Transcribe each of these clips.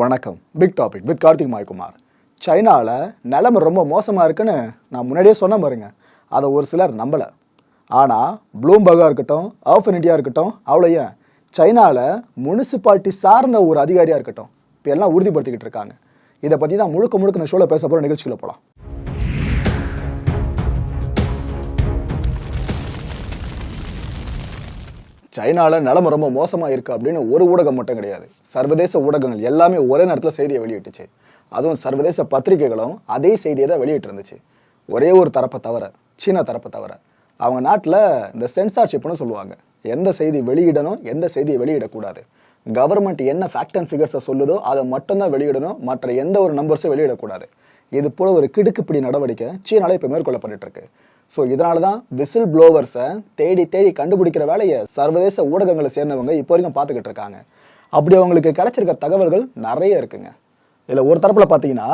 வணக்கம். Big topic with Karthik Maikumar. சைனாவில் நிலைமை ரொம்ப மோசமாக இருக்குன்னு நான் முன்னாடியே சொன்ன பாருங்க. அதை ஒரு சிலர் நம்பலை. ஆனால் ப்ளூம்பர்காக இருக்கட்டும் ஆஃப் இண்டியா இருக்கட்டும் அவ்வளோ ஏன்? சைனாவில் முனிசிபாலிட்டி சார்ந்த ஒரு அதிகாரியாக இருக்கட்டும். இப்போ எல்லாம் உறுதிப்படுத்திக்கிட்டு இருக்காங்க. இதை பற்றி தான் முழுக்க முழுக்க நான் ஷோவில் பேச போகிற நிகழ்ச்சிகளை போகலாம் சைனாவில் நிலம ரொம்ப மோசமாக இருக்குது அப்படின்னு ஒரு ஊடகம் மட்டும் கிடையாது. சர்வதேச ஊடகங்கள் எல்லாமே ஒரே நேரத்தில் செய்தியை வெளியிட்டுச்சு. அதுவும் சர்வதேச பத்திரிகைகளும் அதே செய்தியை தான் வெளியிட்டிருந்துச்சு. ஒரே ஒரு தரப்பை தவிர சீனா தரப்பை தவிர. அவங்க நாட்டில் இந்த சென்சார்ஷிப்னு சொல்லுவாங்க. எந்த செய்தி வெளியிடணும் எந்த செய்தியை வெளியிடக்கூடாது. கவர்மெண்ட் என்ன ஃபேக்ட் அண்ட் ஃபிகர்ஸை சொல்லுதோ அதை மட்டும்தான் வெளியிடணும். மற்ற எந்த ஒரு நம்பர்ஸும் வெளியிடக்கூடாது. இது போல ஒரு கிடுக்குப்பிடி நடவடிக்கை சீனால இப்போ மேற்கொள்ளப்பட்டு இருக்கு ஸோ இதனால தான் விசில் ப்ளோவர்ஸை தேடி தேடி கண்டுபிடிக்கிற வேலையை சர்வதேச ஊடகங்களை சேர்ந்தவங்க இப்போ வரைக்கும் பார்த்துக்கிட்டு இருக்காங்க. அப்படி அவங்களுக்கு கிடைச்சிருக்க தகவல்கள் நிறைய இருக்குங்க. இதில் ஒரு தரப்பில் பார்த்தீங்கன்னா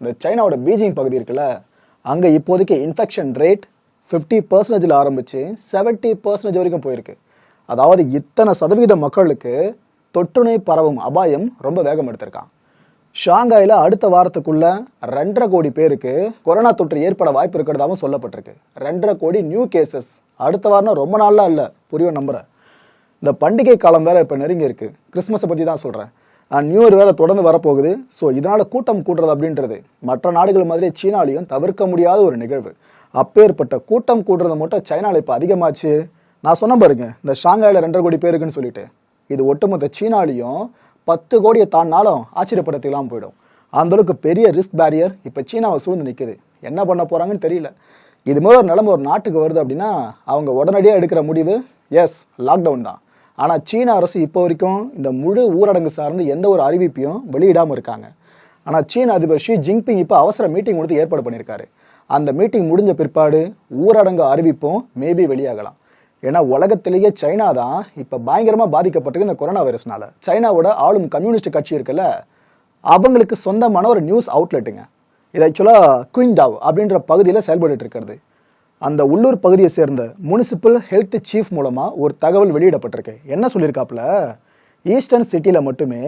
இந்த சைனாவோட பீஜிங் பகுதி இருக்குல்ல அங்கே இப்போதைக்கு இன்ஃபெக்ஷன் ரேட் ஃபிஃப்டி பர்சன்டேஜில் ஆரம்பித்து செவன்ட்டி பர்சன்டேஜ் வரைக்கும் போயிருக்கு. அதாவது இத்தனை சதவீத மக்களுக்கு தொற்றுநோய் பரவும் அபாயம் ரொம்ப வேகம் எடுத்திருக்கான் ஷாங்காயில் அடுத்த வாரத்துக்குள்ள ரெண்டரை கோடி பேருக்கு கொரோனா தொற்று ஏற்பட வாய்ப்பு இருக்கிறதாவும் சொல்லப்பட்டிருக்கு. ரெண்டரை கோடி நியூ கேசஸ் அடுத்த வாரம்னா ரொம்ப நாளாக இல்லை புரியும் நம்புறேன். இந்த பண்டிகை காலம் வேற இப்போ நெருங்கி இருக்கு. கிறிஸ்மஸை பற்றி தான் சொல்கிறேன் நியூ இயர் வேறு தொடர்ந்து வரப்போகுது. ஸோ இதனால் கூட்டம் கூட்டுறது அப்படின்றது. மற்ற நாடுகள் மாதிரி சீனாலையும் தவிர்க்க முடியாத ஒரு நிகழ்வு. அப்பேற்பட்ட கூட்டம் கூட்டுறது மட்டும் சைனாவில் இப்போ அதிகமாச்சு. நான் சொன்ன பாருங்க இந்த ஷாங்காயில் ரெண்டரை கோடி பேருக்குன்னு சொல்லிட்டு. இது ஒட்டுமொத்த சீனாலையும் பத்து கோடியை தாண்டினாலும் ஆச்சரியப்படுத்திக்கலாம் போயிடும். அந்தளவுக்கு பெரிய ரிஸ்க் பேரியர் இப்போ சீனாவை சூழ்ந்து நிற்குது என்ன பண்ண போகிறாங்கன்னு தெரியல. இது மாதிரி ஒரு நிலைமை ஒரு நாட்டுக்கு வருது அப்படின்னா அவங்க உடனடியாக எடுக்கிற முடிவு எஸ் லாக்டவுன் தான். ஆனால் சீன அரசு இப்போ வரைக்கும் இந்த முழு ஊரடங்கு சார்ந்து எந்த ஒரு அறிவிப்பையும் வெளியிடாமல் இருக்காங்க. ஆனால் சீன அதிபர் ஷி ஜின்பிங் இப்போ அவசர மீட்டிங் கொடுத்து ஏற்பாடு பண்ணியிருக்காரு. அந்த மீட்டிங் முடிஞ்ச பிற்பாடு ஊரடங்கு அறிவிப்பும் மேபி வெளியாகலாம். ஏன்னா உலகத்திலேயே சைனா தான் இப்போ பயங்கரமாக பாதிக்கப்பட்டிருக்கு இந்த கொரோனா வைரஸ்னால. சைனாவோட ஆளும் கம்யூனிஸ்ட் கட்சி இருக்குல்ல அவங்களுக்கு சொந்தமான ஒரு நியூஸ் அவுட்லெட்டுங்க இது ஆக்சுவலாக குயின்டாவ் அப்படின்ற பகுதியில் செயல்பட்டு இருக்கிறது. அந்த உள்ளூர் பகுதியை சேர்ந்த முனிசிபல் ஹெல்த் சீஃப் மூலமாக ஒரு தகவல் வெளியிடப்பட்டிருக்கு. என்ன சொல்லியிருக்காப்புல? ஈஸ்டர்ன் சிட்டியில் மட்டுமே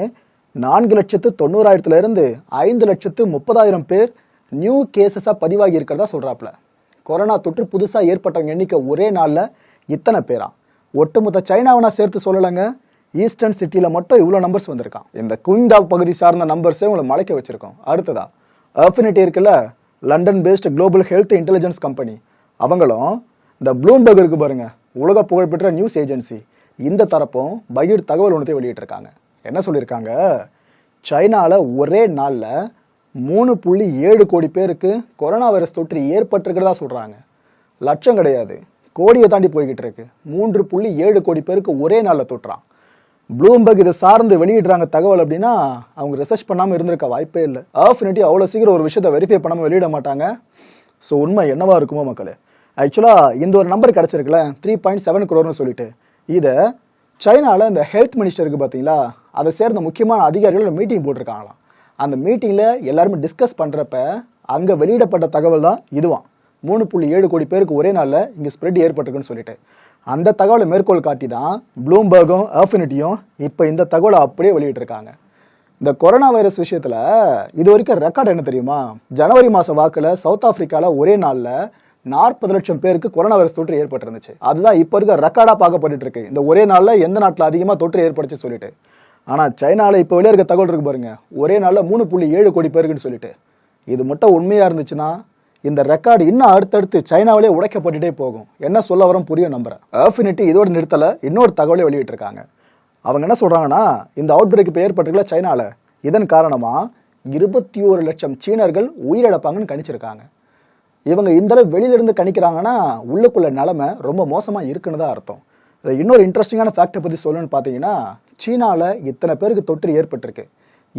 நான்கு லட்சத்து தொண்ணூறாயிரத்துலேருந்து ஐந்து லட்சத்து முப்பதாயிரம் பேர் நியூ கேசஸாக பதிவாகி இருக்கிறதா சொல்கிறாப்புல கொரோனா தொற்று புதுசாக ஏற்பட்டவங்க எண்ணிக்கை ஒரே நாளில் இத்தனை பேரா? ஒட்டுமொத்த சைனாவை நான் சேர்த்து சொல்லலைங்க. ஈஸ்டர்ன் சிட்டியில் மட்டும் இவ்வளோ நம்பர்ஸ் வந்திருக்கான். இந்த குயின்டாவ் பகுதி சார்ந்த நம்பர்ஸே உங்களை மலைக்க வச்சுருக்கோம். அடுத்ததா அஃபினிட்டி இருக்குல்ல London based global health intelligence company அவங்களும் இந்த ப்ளூம்பர்க் இருக்கு பாருங்கள் உலக புகழ்பெற்ற நியூஸ் ஏஜென்சி இந்த தரப்பும் பகீர் தகவல் ஒன்றத்தை வெளியிட்டிருக்காங்க. என்ன சொல்லியிருக்காங்க? சைனாவில் ஒரே நாளில் மூணு புள்ளி ஏழு கோடி பேருக்கு கொரோனா வைரஸ் தொற்று ஏற்பட்டிருக்கிறதா சொல்கிறாங்க லட்சம் கிடையாது. கோடியை தாண்டி போய்கிட்டு இருக்கு மூன்று புள்ளி ஏழு கோடி பேருக்கு ஒரே நாளில் தொட்டுறான். ப்ளூம்பர்க் இதை சார்ந்து வெளியிடுறாங்க தகவல் அப்படின்னா அவங்க ரிசர்ச் பண்ணாமல் இருந்திருக்க வாய்ப்பே இல்லை. ஆஃபினிட்டி அவ்வளோ சீக்கிரம் ஒரு விஷயத்தை வெரிஃபை பண்ணாமல் வெளியிட மாட்டாங்க. ஸோ உண்மை என்னவா இருக்குமோ மக்களே? ஆக்சுவலாக இந்த ஒரு நம்பர் கிடச்சிருக்குல்ல த்ரீ பாயிண்ட் செவன் குரோர்னு சொல்லிட்டு. இதை சைனாவில் இந்த ஹெல்த் மினிஸ்டருக்கு பார்த்தீங்களா அதை சேர்ந்த முக்கியமான அதிகாரிகள் ஒரு மீட்டிங் போட்டிருக்காங்களாம். அந்த மீட்டிங்கில் எல்லாருமே டிஸ்கஸ் பண்ணுறப்ப அங்கே வெளியிடப்பட்ட தகவல் தான் இதுவான் மூணு புள்ளி ஏழு கோடி பேருக்கு ஒரே நாளில் இங்கே ஸ்ப்ரெட் ஏற்பட்டிருக்குன்னு சொல்லிட்டு. அந்த தகவலை மேற்கோள் காட்டி தான் ப்ளூம்பர்கும் அஃபினிட்டியும் இப்போ இந்த தகவலை அப்படியே வெளியிட்டிருக்காங்க. இந்த கொரோனா வைரஸ் விஷயத்தில் இது வரைக்கும் ரெக்கார்ட் என்ன தெரியுமா? ஜனவரி மாதம் வாக்கில் சவுத் ஆஃப்ரிக்காவில் ஒரே நாளில் நாற்பது லட்சம் பேருக்கு கொரோனா வைரஸ் தொற்று ஏற்பட்டிருந்துச்சு. அதுதான் இப்போ இருக்க ரெக்கார்டாக பார்க்கப்பட்டு இருக்கு. இந்த ஒரே நாளில் எந்த நாட்டில் அதிகமாக தொற்று ஏற்பட்டுச்சு சொல்லிட்டு. ஆனால் சைனாவில் இப்போ வெளியே இருக்க தகவல் இருக்கு பாருங்க. ஒரே நாளில் மூணு புள்ளி ஏழு கோடி பேருக்குன்னு சொல்லிட்டு. இது மட்டும் உண்மையாக இருந்துச்சுன்னா இந்த ரெக்கார்டு இன்னும் அடுத்தடுத்து சைனாவிலே உடைக்கப்பட்டுட்டே போகும். என்ன சொல்ல வரோம் புரியும் நம்புறேன். அஃபினிட்டி இதோட நிறுத்தல இன்னொரு தகவலை வெளியிட்டிருக்காங்க. அவங்க என்ன சொல்றாங்கன்னா இந்த அவுட் பிரேக் இப்போ ஏற்பட்டிருக்கல சைனால. இதன் காரணமா இருபத்தி ஒரு லட்சம் சீனர்கள் உயிரிழப்பாங்கன்னு கணிச்சிருக்காங்க. இவங்க இந்த அளவு கணிக்கிறாங்கன்னா உள்ளுக்குள்ள நிலைமை ரொம்ப மோசமா இருக்குன்னு தான் அர்த்தம். இன்னொரு இன்ட்ரெஸ்டிங்கான ஃபேக்டை பத்தி சொல்லணும்னு பார்த்தீங்கன்னா சீனால இத்தனை பேருக்கு தொற்று ஏற்பட்டிருக்கு.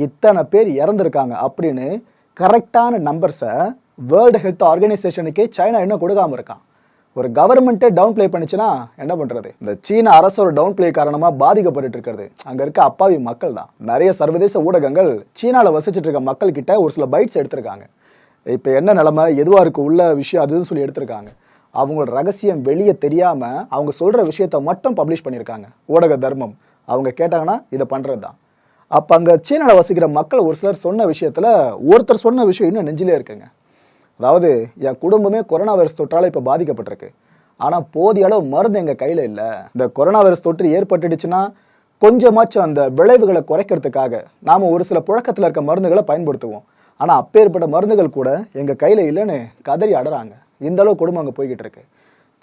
இத்தனை பேர் இறந்துருக்காங்க அப்படின்னு கரெக்டான நம்பர்ஸை வேர்ல்டு ஹெல்த் ஆர்கனைசேஷனுக்கே சைனா இன்னும் கொடுக்காம இருக்கான். ஒரு கவர்மெண்ட்டே டவுன் ப்ளே பண்ணுச்சுன்னா என்ன பண்ணுறது இந்த சீன அரசோட டவுன் ப்ளே காரணமாக பாதிக்கப்பட்டு இருக்கிறது. அங்கே இருக்க அப்பாவி மக்கள் தான். நிறைய சர்வதேச ஊடகங்கள் சீனாவில் வசிச்சுட்டு இருக்க மக்கள் கிட்ட ஒரு சில பைட்ஸ் எடுத்திருக்காங்க. இப்போ என்ன நிலமை? எதுவாக இருக்கு? உள்ள விஷயம் அதுன்னு சொல்லி எடுத்திருக்காங்க. அவங்களோட ரகசியம் வெளியே தெரியாமல் அவங்க சொல்கிற விஷயத்த மட்டும் பப்ளிஷ் பண்ணியிருக்காங்க. ஊடக தர்மம். அவங்க கேட்டாங்கன்னா இதை பண்ணுறது தான். அப்போ அங்கே சீனாவில் வசிக்கிற மக்கள் ஒரு சிலர் சொன்ன விஷயத்தில் ஒருத்தர் சொன்ன விஷயம் இன்னும் நெஞ்சிலே இருக்குங்க. அதாவது என் குடும்பமே கொரோனா வைரஸ் தொற்றால் இப்போ பாதிக்கப்பட்டிருக்கு. ஆனால் போதிய அளவு மருந்து எங்கள் கையில் இல்லை. இந்த கொரோனா வைரஸ் தொற்று ஏற்பட்டுடுச்சுன்னா கொஞ்சமாச்சும் அந்த விளைவுகளை குறைக்கிறதுக்காக நாம் ஒரு சில புழக்கத்தில் இருக்க மருந்துகளை பயன்படுத்துவோம். ஆனால் அப்பேற்பட்ட மருந்துகள் கூட எங்கள் கையில் இல்லைன்னு கதறி அடறாங்க. இந்த அளவு குடும்பம் அங்கே போய்கிட்டு இருக்கு.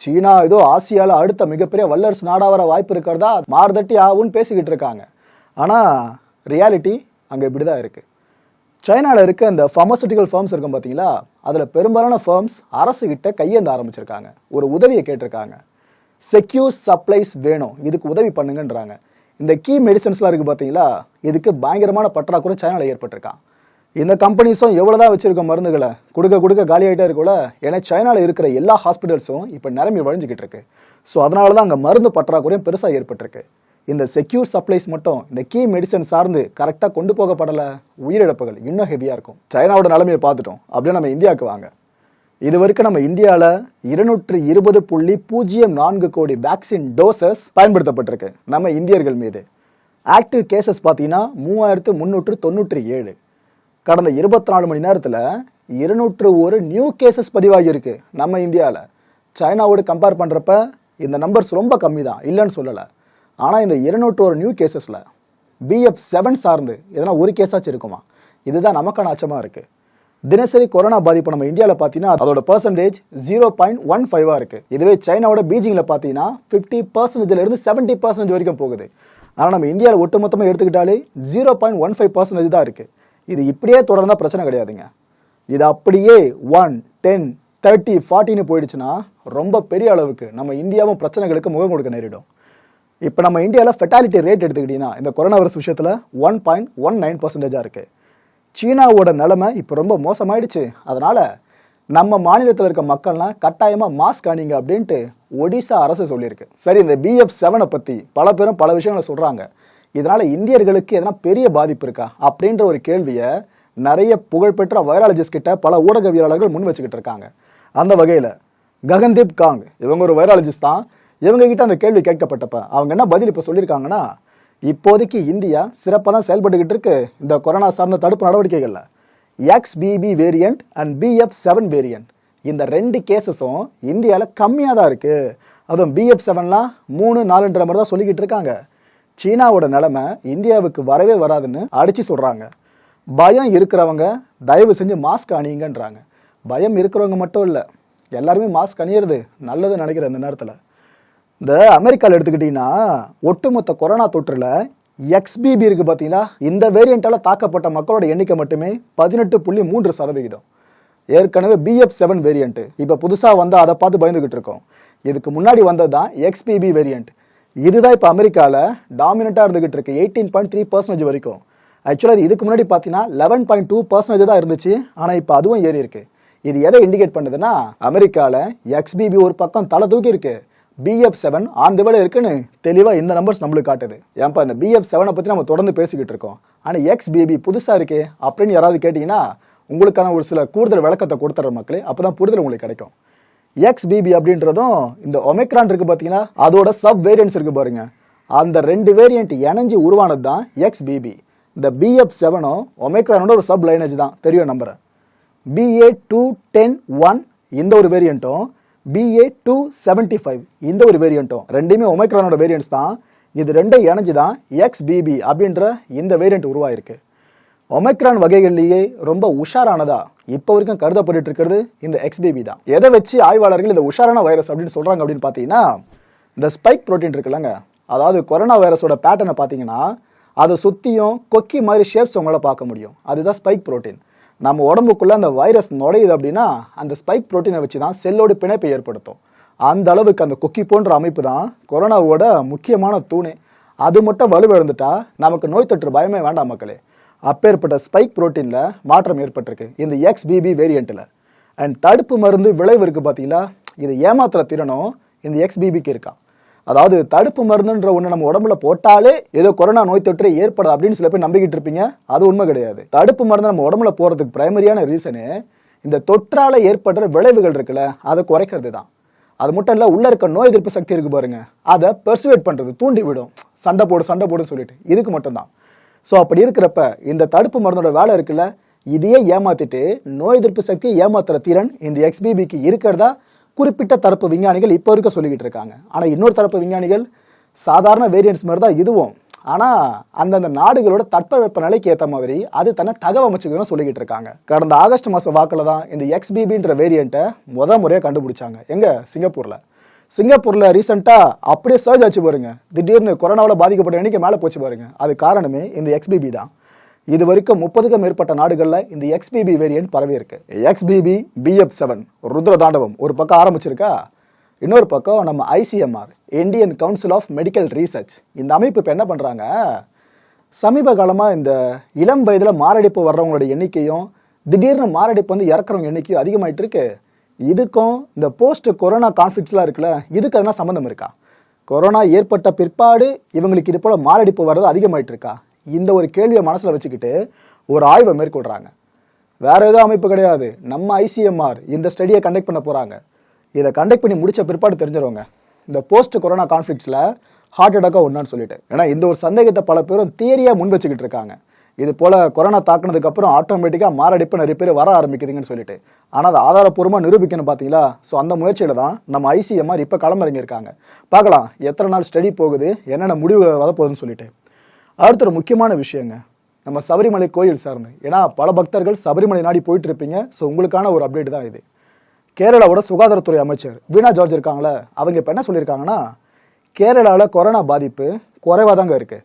சீனா ஏதோ ஆசியாவில் அடுத்த மிகப்பெரிய வல்லரசு நாடாக வர வாய்ப்பு இருக்கிறதா மாறுதட்டி ஆகும்னு பேசிக்கிட்டு இருக்காங்க. ஆனால் ரியாலிட்டி அங்கே இப்படி தான் இருக்குது சைனாவில் இருக்க இந்த ஃபார்மசூட்டிக்கல் ஃபார்ம்ஸ் இருக்கும் பார்த்தீங்களா அதில் பெரும்பாலான ஃபார்ம்ஸ் அரசுகிட்ட கையேந்த ஆரம்பிச்சிருக்காங்க. ஒரு உதவியை கேட்டிருக்காங்க. செக்யூர் சப்ளைஸ் வேணும். இதுக்கு உதவி பண்ணுங்கன்றாங்க. இந்த கீ மெடிசன்ஸ்லாம் இருக்குது பார்த்தீங்களா இதுக்கு பயங்கரமான பற்றாக்குறை சைனாவில் ஏற்பட்டிருக்கான் இந்த கம்பெனிஸும் எவ்வளோ தான் வச்சுருக்க மருந்துகளை கொடுக்க கொடுக்க காலி ஆகிட்டே இருக்குல்ல ஏன்னா சைனாவில் இருக்கிற எல்லா ஹாஸ்பிட்டல்ஸும் இப்போ நிரம்பி வழிஞ்சிக்கிட்டு இருக்கு. ஸோ அதனால தான் அங்கே மருந்து பற்றாக்குறையும் பெருசாக ஏற்பட்டிருக்கு. இந்த செக்யூர் சப்ளைஸ் மட்டும் இந்த கீ மெடிசன் சார்ந்து கரெக்டாக கொண்டு போகப்படலை. உயிரிழப்புகள் இன்னும் ஹெவியாக இருக்கும். சைனாவோட நிலைமையை பார்த்துட்டோம். அப்படியே நம்ம இந்தியாவுக்கு வாங்க. இது வரைக்கும் நம்ம இந்தியாவில் இருநூற்று இருபது புள்ளி பூஜ்ஜியம் நான்கு கோடி வேக்சின் டோசஸ் பயன்படுத்தப்பட்டிருக்கு நம்ம இந்தியர்கள் மீது. ஆக்டிவ் கேசஸ் பார்த்தீங்கன்னா மூவாயிரத்து முந்நூற்று தொண்ணூற்றி ஏழு. கடந்த இருபத்தி நாலு மணி நேரத்தில் இருநூற்று ஒரு நியூ கேசஸ் பதிவாகியிருக்கு நம்ம இந்தியாவில் சைனாவோடு கம்பேர் பண்ணுறப்ப இந்த நம்பர்ஸ் ரொம்ப கம்மி தான் இல்லைன்னு சொல்லலை. ஆனால் இந்த இருநூற்றோரு நியூ கேசஸில் பிஎஃப் செவன் சார்ந்து எதனா ஒரு கேஸாச்சும் இருக்குமா? இதுதான் நமக்கான அச்சமாக இருக்குது தினசரி கொரோனா பாதிப்பு நம்ம இந்தியாவில் பார்த்தீங்கன்னா அதோட பர்சன்டேஜ் ஜீரோ பாயிண்ட் ஒன் ஃபைவாக இருக்குது இதுவே சைனாவோட பீஜிங்கில் பார்த்தீங்கன்னா ஃபிஃப்டி பர்சன்டேஜ்லேருந்து செவன்ட்டி பர்சன்டேஜ் வரைக்கும் போகுது. ஆனால் நம்ம இந்தியாவில் ஒட்டுமொத்தமாக எடுத்துக்கிட்டாலே zero point one five percentage தான் இருக்குது இது இப்படியே தொடர்ந்தால் பிரச்சனை கிடையாதுங்க. இது அப்படியே ஒன் டென் தேர்ட்டி ஃபார்ட்டின்னு போயிடுச்சுன்னா ரொம்ப பெரிய அளவுக்கு நம்ம இந்தியாவும் பிரச்சனைகளுக்கு முகம் கொடுக்க நேரிடும். இப்போ நம்ம இந்தியாவில் ஃபெட்டாலிட்டி ரேட் எடுத்துக்கிட்டிங்கன்னா இந்த கொரோனா வைரஸ் விஷயத்தில் ஒன் பாயிண்ட் ஒன் நைன் பர்சன்டேஜாக இருக்குது சீனாவோட நிலைமை இப்போ ரொம்ப மோசமாயிடுச்சு. அதனால் நம்ம மாநிலத்தில் இருக்க மக்கள்லாம் கட்டாயமாக மாஸ்க் அணிங்க அப்படின்ட்டு ஒடிசா அரசு சொல்லியிருக்கு. சரி இந்த பிஎஃப் செவனை பற்றி பல பேரும் பல விஷயங்களை சொல்கிறாங்க இதனால் இந்தியர்களுக்கு எதனா பெரிய பாதிப்பு இருக்கா? அப்படின்ற ஒரு கேள்வியை நிறைய புகழ்பெற்ற வைராலஜிஸ்ட் கிட்ட பல ஊடகவியலாளர்கள் முன் வச்சுக்கிட்டு இருக்காங்க. அந்த வகையில் ககன்தீப் காங் இவங்க ஒரு வைராலஜிஸ்ட் தான். இவங்க கிட்ட அந்த கேள்வி கேட்கப்பட்டப்ப அவங்க என்ன பதில் இப்போ சொல்லியிருக்காங்கன்னா இப்போதைக்கு இந்தியா சிறப்பாக தான் செயல்பட்டுக்கிட்டு இருக்கு. இந்த கொரோனா சார்ந்த தடுப்பு நடவடிக்கைகளில். XBB variant and BF seven variant இந்த ரெண்டு கேசஸும் இந்தியாவில் கம்மியாக தான் இருக்குது அதுவும் பிஎஃப் செவன்லாம் மூணு நாலுன்ற மாதிரி தான் சொல்லிக்கிட்டு இருக்காங்க. சீனாவோட நிலமை இந்தியாவுக்கு வரவே வராதுன்னு அடித்து சொல்கிறாங்க பயம் இருக்கிறவங்க தயவு செஞ்சு மாஸ்க் அணியுங்கன்றாங்க. பயம் இருக்கிறவங்க மட்டும் இல்லை எல்லாருமே மாஸ்க் அணியிறது நல்லது நினைக்கிற இந்த நேரத்தில். இந்த அமெரிக்காவில் எடுத்துக்கிட்டிங்கன்னா ஒட்டுமொத்த கொரோனா தொற்றுல எக்ஸ்பிபி இருக்கு பார்த்தீங்களா இந்த வேரியண்ட்டால் தாக்கப்பட்ட மக்களோட எண்ணிக்கை மட்டுமே பதினெட்டு புள்ளி மூன்று சதவிகிதம். ஏற்கனவே பிஎஃப் செவன் வேரியண்ட்டு இப்போ புதுசாக வந்து அதை பார்த்து பயந்துகிட்டு இருக்கோம். இதுக்கு முன்னாடி வந்தது தான் எக்ஸ்பிபி வேரியண்ட் இதுதான் இப்போ அமெரிக்காவில் டாமினண்ட்டாக இருந்துகிட்டு இருக்கு. எயிட்டீன் பாயிண்ட் த்ரீ பர்சன்டேஜ் வரைக்கும். ஆக்சுவலாக இது இதுக்கு முன்னாடி பார்த்தீங்கன்னா லெவன் பாயிண்ட் டூ பர்சன்டேஜ் தான் இருந்துச்சு. ஆனால் இப்போ அதுவும் ஏறி இருக்கு இது எதை இண்டிகேட் பண்ணுதுன்னா அமெரிக்காவில் எக்ஸ்பிபி ஒரு பக்கம் தலை தூக்கி இருக்குது பிஎஃப் செவன் ஆன் தி இருக்குன்னு தெளிவாக இந்த நம்பர்ஸ் நம்மளுக்கு காட்டுது. ஏன்ப்பா இந்த பிஎஃப் செவனை பற்றி நம்ம தொடர்ந்து பேசிக்கிட்டு இருக்கோம். ஆனால் எக்ஸ் பிபி புதுசாக இருக்கே அப்படின்னு யாராவது கேட்டிங்கன்னா உங்களுக்கான ஒரு சில கூடுதல் விளக்கத்தை கொடுத்துற மக்களே அப்போ தான் புரிதல் உங்களுக்கு கிடைக்கும். எக்ஸ் பிபி அப்படின்றதும் இந்த ஒமைக்ரான் இருக்குது பார்த்தீங்கன்னா அதோட சப் வேரியன்ட்ஸ் இருக்குது பாருங்க. அந்த ரெண்டு வேரியன்ட் இணைஞ்சு உருவானது தான் எக்ஸ் பிபி இந்த பிஎஃப் செவனும் ஒமைக்ரானோட ஒரு சப் லைனேஜ் தான். தெரியும் நம்புறேன். பிஏ டூ டென் ஒன் இந்த ஒரு வேரியண்ட்டும் பிஏ டூ செவன்ட்டி ஃபைவ் இந்த ஒரு வேரியண்ட்டும் ரெண்டுமே ஒமைக்ரானோட வேரியன்ஸ் தான். இது ரெண்டும் இணைஞ்சு தான் எக்ஸ்பிபி அப்படின்ற இந்த வேரியண்ட் உருவாயிருக்கு. ஒமைக்ரான் வகைகள்லேயே ரொம்ப உஷாரானதா இப்போ வரைக்கும் கருதப்பட்டு இருக்கிறது இந்த எக்ஸ்பிபி தான். எதை வச்சு ஆய்வாளர்கள் இந்த உஷாரான வைரஸ் அப்படின்னு சொல்கிறாங்க அப்படின்னு பார்த்தீங்கன்னா இந்த ஸ்பைக் புரோட்டீன் இருக்குல்லங்க அதாவது கொரோனா வைரஸோட பேட்டர்னை பார்த்தீங்கன்னா அதை சுற்றியும் கொக்கி மாதிரி ஷேப்ஸ் உங்களால் பார்க்க முடியும். அதுதான் ஸ்பைக் புரோட்டீன் நம்ம உடம்புக்குள்ளே அந்த வைரஸ் நுழையுது அப்படின்னா அந்த ஸ்பைக் புரோட்டீனை வச்சு தான் செல்லோட பிணைப்பை ஏற்படுத்தும். அந்த அளவுக்கு அந்த கொக்கி போன்ற அமைப்பு தான் கொரோனாவோட முக்கியமான தூணே. அது மட்டும் வலுவிழந்துட்டா நமக்கு நோய் தொற்று பயமே வேண்டாம் மக்களே. அப்பேற்பட்ட ஸ்பைக் புரோட்டீனில் மாற்றம் ஏற்பட்டிருக்கு. இந்த எக்ஸ்பிபி வேரியண்ட்டில் அண்ட் தடுப்பு மருந்து விளைவு இருக்குது பார்த்தீங்களா இது ஏமாத்துற திறனும் இந்த எக்ஸ்பிபிக்கு இருக்கா? அதாவது தடுப்பு மருந்துன்ற ஒன்று நம்ம உடம்புல போட்டாலே ஏதோ கொரோனா நோய் தொற்று ஏற்படுது அப்படின்னு சில பேர் நம்பிக்கிட்டு இருப்பீங்க. அது உண்மை கிடையாது. தடுப்பு மருந்து நம்ம உடம்புல போகிறதுக்கு பிரைமரியான ரீசனு இந்த தொற்றால் ஏற்படுற விளைவுகள் இருக்குல்ல அதை குறைக்கிறது தான். அது மட்டும் இல்லை உள்ளே இருக்க நோய் எதிர்ப்பு சக்தி இருக்கு பாருங்க. அதை பெர்சுவேட் பண்ணுறது தூண்டி விடும். சண்டை போடு சண்டை போடுன்னு சொல்லிட்டு. இதுக்கு மட்டும்தான் ஸோ அப்படி இருக்கிறப்ப இந்த தடுப்பு மருந்தோட வேலை இருக்குல்ல இதையே ஏமாத்திட்டு நோய் எதிர்ப்பு சக்தியை ஏமாத்துற திறன் இந்த எக்ஸ்பிபிக்கு இருக்கிறதா? குறிப்பிட்ட தரப்பு விஞ்ஞானிகள் இப்போ இருக்க சொல்லிக்கிட்டு இருக்காங்க. ஆனால் இன்னொரு தரப்பு விஞ்ஞானிகள் சாதாரண வேரியன்ஸ் மாதிரி தான் இதுவும். ஆனால் அந்தந்த நாடுகளோட தட்பவெப்ப நிலைக்கு ஏற்ற மாதிரி அது தன்னை தகவமைச்சுக்கணும்னு சொல்லிக்கிட்டு இருக்காங்க. கடந்த ஆகஸ்ட் மாதம் வாக்கில் தான் இந்த எக்ஸ்பிபின்ற வேரியண்ட்டை முத முறையாக கண்டுபிடிச்சாங்க. எங்கே? சிங்கப்பூரில். சிங்கப்பூரில் ரீசெண்டாக அப்படியே சர்ஜ் ஆச்சு பாருங்க. திடீர்னு கொரோனாவில் பாதிக்கப்பட்ட எண்ணிக்கை மேலே போச்சு பாருங்க. அது காரணமே இந்த எக்ஸ்பிபி தான். இது வரைக்கும் முப்பதுக்கும் மேற்பட்ட நாடுகளில் இந்த எக்ஸ்பிபி வேரியன்ட் பரவி இருக்கு. எக்ஸ்பிபி பிஎஃப் செவன் ருத்ர தாண்டவம் ஒரு பக்கம் ஆரம்பிச்சிருக்கா? இன்னொரு பக்கம் நம்ம ICMR Indian council of medical research இந்த அமைப்பு இப்போ என்ன பண்ணுறாங்க சமீப காலமாக இந்த இளம் வயதில் மாரடைப்பு வர்றவங்களோட எண்ணிக்கையும் திடீர்னு மாரடைப்பு வந்து இறக்குறவங்க எண்ணிக்கையும் அதிகமாயிட்டு இருக்கு. இதுக்கும் இந்த போஸ்ட் கொரோனா கான்ஃபிளிக்ஸ்லாம் இருக்குல்ல இதுக்கு அதெல்லாம் சம்மந்தம் இருக்கா? கொரோனா ஏற்பட்ட பிற்பாடு இவங்களுக்கு இது போல் மாரடைப்பு வர்றது அதிகமாயிட்டு இருக்கா? இந்த ஒரு கேள்வியை மனசில் வச்சுக்கிட்டு ஒரு ஆய்வை மேற்கொள்கிறாங்க வேற ஏதோ அமைப்பு கிடையாது. நம்ம ஐசிஎம்ஆர் இந்த ஸ்டடியை கண்டக்ட் பண்ண போகிறாங்க இதை கண்டக்ட் பண்ணி முடிச்ச பிற்பாடு தெரிஞ்சிருவாங்க இந்த போஸ்ட் கொரோனா கான்ஃப்ளிக்ஸில் ஹார்ட் அட்டாக்காக ஒன்றான்னு சொல்லிட்டு. ஏன்னா இந்த ஒரு சந்தேகத்தை பல பேரும் தியரியாக முன் வச்சுக்கிட்டு இருக்காங்க. இது போல் கொரோனா தாக்குனதுக்கப்புறம் ஆட்டோமேட்டிக்காக மாரடைப்பு நிறைய பேர் வர ஆரம்பிக்குதுங்கன்னு சொல்லிட்டு. ஆனால் அதை ஆதாரப்பூர்வமாக நிரூபிக்கணும் பார்த்தீங்களா? ஸோ அந்த முயற்சியில் தான் நம்ம ஐசிஎம்ஆர் இப்போ களமிறங்கியிருக்காங்க. பார்க்கலாம் எத்தனை நாள் ஸ்டடி போகுது என்னென்ன முடிவு வரப்போகுதுன்னு சொல்லிட்டு. அடுத்த ஒரு முக்கியமான விஷயங்க. நம்ம சபரிமலை கோயில் சார்ந்து. ஏன்னா பல பக்தர்கள் சபரிமலை நாடி போயிட்டு இருப்பீங்க ஸோ உங்களுக்கான ஒரு அப்டேட் தான் இது. கேரளாவோட சுகாதாரத்துறை அமைச்சர் வீணா ஜார்ஜ் இருக்காங்களே அவங்க இப்போ என்ன சொல்லியிருக்காங்கன்னா கேரளாவில் கொரோனா பாதிப்பு குறைவாக தாங்க இருக்குது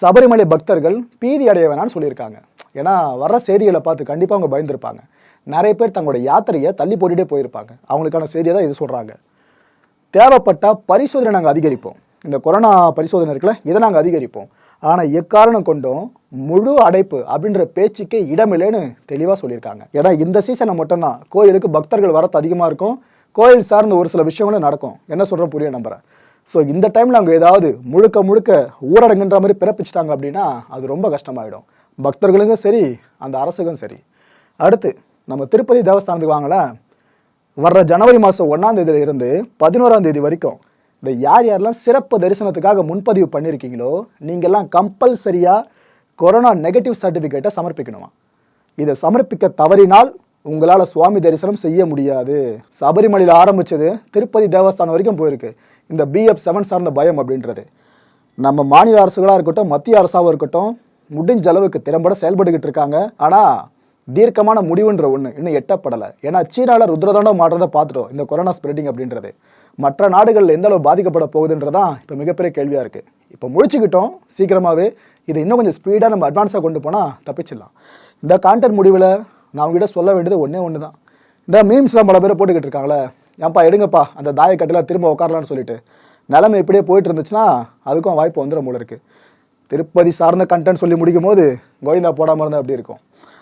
சபரிமலை பக்தர்கள் பீதி அடைய வேணாம்னு சொல்லியிருக்காங்க. ஏன்னா வர்ற செய்திகளை பார்த்து கண்டிப்பாக அவங்க பயந்துருப்பாங்க. நிறைய பேர் தங்களோட யாத்திரையை தள்ளி போட்டுகிட்டே போயிருப்பாங்க. அவங்களுக்கான செய்தியை தான் இது சொல்கிறாங்க தேவைப்பட்ட பரிசோதனை நாங்கள் அதிகரிப்போம். இந்த கொரோனா பரிசோதனை இருக்குல்ல இதை நாங்கள் அதிகரிப்போம். ஆனால் எக்காரணம் கொண்டும் முழு அடைப்பு அப்படின்ற பேச்சுக்கே இடமில்லைன்னு தெளிவாக சொல்லியிருக்காங்க. ஏன்னா இந்த சீசனை மட்டும்தான். கோயிலுக்கு பக்தர்கள் வரத்து அதிகமாக இருக்கும். கோயில் சார்ந்த ஒரு சில விஷயங்களும் நடக்கும். என்ன சொல்கிற புரிய நம்புறேன். ஸோ இந்த டைமில் அவங்க ஏதாவது முழுக்க முழுக்க ஊரடங்குன்ற மாதிரி பிறப்பிச்சிட்டாங்க அப்படின்னா அது ரொம்ப கஷ்டமாயிடும். பக்தர்களுக்கும் சரி அந்த அரசுக்கும் சரி. அடுத்து நம்ம திருப்பதி தேவஸ்தானத்துக்கு வாங்கல வர்ற ஜனவரி மாதம் ஒன்றாம் தேதியில இருந்து பதினோராம் தேதி வரைக்கும் இந்த யார் யாரெல்லாம் சிறப்பு தரிசனத்துக்காக முன்பதிவு பண்ணியிருக்கீங்களோ நீங்கள்லாம் கம்பல்சரியாக கொரோனா நெகட்டிவ் சர்டிஃபிகேட்டை சமர்ப்பிக்கணுமா? இதை சமர்ப்பிக்க தவறினால் உங்களால் சுவாமி தரிசனம் செய்ய முடியாது. சபரிமலையில் ஆரம்பித்தது திருப்பதி தேவஸ்தானம் வரைக்கும் போயிருக்கு. இந்த பிஎஃப் செவன் சார்ந்த பயம் அப்படின்றது. நம்ம மாநில அரசுகளாக இருக்கட்டும் மத்திய அரசாகவும் இருக்கட்டும் முடிஞ்ச அளவுக்கு திறம்பட செயல்பட்டுக்கிட்டு இருக்காங்க. ஆனால் தீர்க்கமான முடிவுன்ற ஒன்று இன்னும் எட்டப்படலை. ஏன்னா சீனாவில் ருத்ரதாண்டம் மாற்றதை பார்த்துட்டோம். இந்த கொரோனா ஸ்ப்ரெட்டிங் அப்படின்றது. மற்ற நாடுகளில் எந்த அளவு பாதிக்கப்பட போகுதுன்றதான் இப்போ மிகப்பெரிய கேள்வியாக இருக்குது இப்போ முடிச்சுக்கிட்டோம் சீக்கிரமாகவே இதை இன்னும் கொஞ்சம் ஸ்பீடாக நம்ம அட்வான்ஸாக கொண்டு போனால் தப்பிச்சிடலாம். இந்த கான்டென்ட் முடிவில் நான் உங்ககிட்ட சொல்ல வேண்டியது ஒன்றே ஒன்று தான் இந்த மீம்ஸ்லாம் பல பேர் போட்டுக்கிட்டு இருக்காங்களே. ஏன்ப்பா எடுங்கப்பா அந்த தாயக்கட்டில் திரும்ப உட்காரலான்னு சொல்லிட்டு. நிலைமை இப்படியே போயிட்டு இருந்துச்சுன்னா அதுக்கும் வாய்ப்பு வந்துடும் போல இருக்குது திருப்பதி சார்ந்த கண்டென்ட் சொல்லி முடிக்கும் போது கோவிந்தா போடாமல் இருந்தால் அப்படி இருக்கும்?